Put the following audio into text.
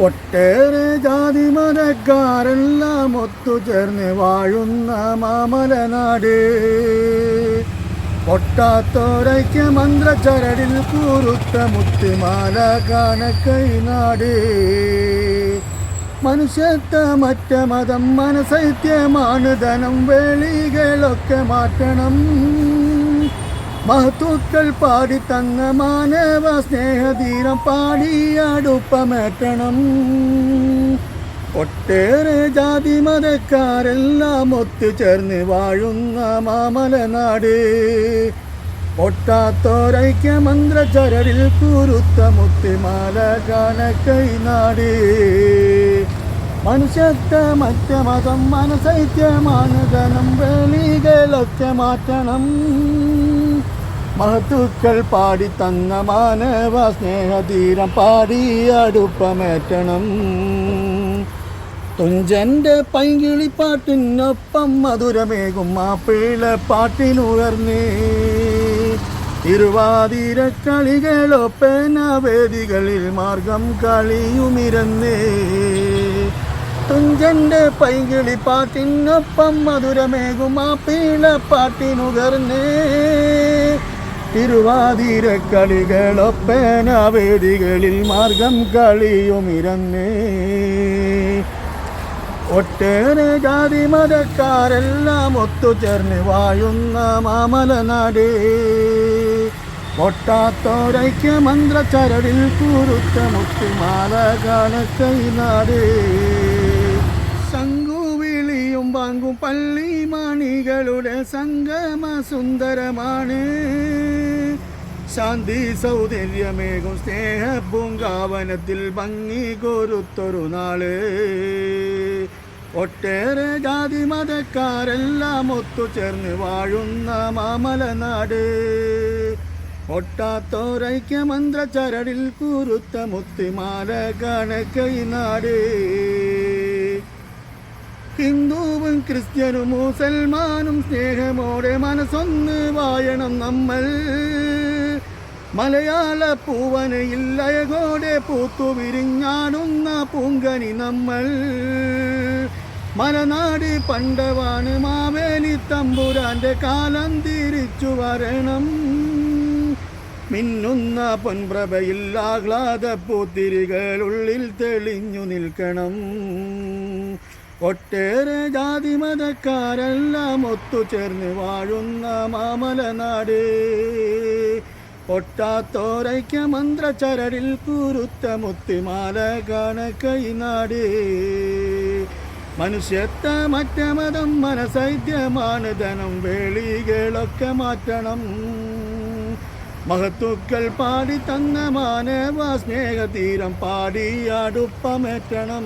ഒട്ടേറെ ജാതി മതക്കാരെല്ലാം ഒത്തുചേർന്ന് വാഴുന്ന മാമലനാട് ഒട്ടാത്തോരയ്ക്ക് മന്ത്രചരടിൽ കൂറുത്ത മുത്തിമാല കാനക്കൈനാട് നാട്. മനുഷ്യത്വ മറ്റ മതം മനസൈത്യമാണ് ധനം വേളികളൊക്കെ മാറ്റണം. മഹത്തുക്കൾ പാടി തന്ന മാനവ സ്നേഹധീരം പാടിയടുപ്പമേറ്റണം ഒട്ടേറെ ജാതി മതക്കാരെല്ലാം ഒത്തുചേർന്ന് വാഴുന്ന മാമലനാട് ഒട്ടാത്തോരൈക്യ മന്ത്രചരരിൽ കുരുത്ത മുത്തിമാല കാണക്കൈ നാട്. മനുഷ്യത്വ മറ്റ മതം മനസൈത്യമാണ് ധനം വെളികളൊക്കെ മാറ്റണം. മഹത്തുക്കൾ പാടി തന്ന മാനവ സ്നേഹതീരം പാടി അടുപ്പമേറ്റണം. തുഞ്ചന്റെ പൈങ്കിളിപ്പാട്ടിനൊപ്പം മധുരമേകും മാപ്പിള പാട്ടിലുയർന്നേ. തിരുവാതിര കളികളൊപ്പന വേദികളിൽ മാർഗം കളിയുമിരന്നേ. തുഞ്ചന്റെ പൈങ്കിളിപ്പാട്ടിനൊപ്പം പാട്ടിനൊപ്പം മധുരമേകും മാപ്പിള പാട്ടിനുകർന്നേ തിരുവാതിര കളികളൊപ്പന വേദികളിൽ മാർഗം കളിയുമിരന്നേ. ഒട്ടേറെ ജാതി മതക്കാരെല്ലാം ഒത്തുചേർന്ന് വായുന്ന മാമലനാട്. ഒട്ടാത്തോരൈക്യ മന്ത്രചരടിൽ കുറുത്ത മുത്തുമാല കാണ നാട് ശംഖുവിളിയും വാങ്ങും പള്ളി മാണികളുടെ സംഗമ സുന്ദരമാണ്. ശാന്തി സൗന്ദര്യമേകും സ്നേഹ പൂങ്കാവനത്തിൽ ഭംഗി കൊരുത്തൊരു നാൾ. ഒട്ടേറെ ജാതി മതക്കാരെല്ലാം ഒത്തുചേർന്ന് വാഴുന്ന മാമലനാട്. ഒട്ടാത്തോരൈക്യ മന്ത്രചരടിൽ കുരുത്ത മുത്തിമാല കണക്കൈ നാട്. ഹിന്ദുവും ക്രിസ്ത്യനും മുസൽമാനും സ്നേഹമോടെ മനസ്സൊന്ന് വായണം നമ്മൾ. മലയാള പൂവനയിൽ അയകോടെ പൂത്തു വിരിഞ്ഞാടുന്ന പൂങ്കനി നമ്മൾ. മലനാട് പണ്ടവാണ് മാവേലി തമ്പുരാന്റെ കാലം തിരിച്ചു വരണം. മിന്നുന്ന പൊൻപ്രഭയിൽ ആഹ്ലാദ പൂത്തിരികൾ ഉള്ളിൽ തെളിഞ്ഞു നിൽക്കണം. ഒട്ടേറെ ജാതി മതക്കാരെല്ലാം ഒത്തുചേർന്ന് വാഴുന്ന മാമലനാട്. ഒട്ടാത്തോരൈക്യ മന്ത്രചരടിൽ കുരുത്ത മുത്തിമാല കാണ കൈനാട്. മനുഷ്യത്തെ മറ്റ മതം മനസൈദ്യമാണ് ധനം വേളികളൊക്കെ മാറ്റണം. മഹത്തുക്കൾ പാടി തന്ന മാനവ സ്നേഹതീരം പാടി അടുപ്പമേറ്റണം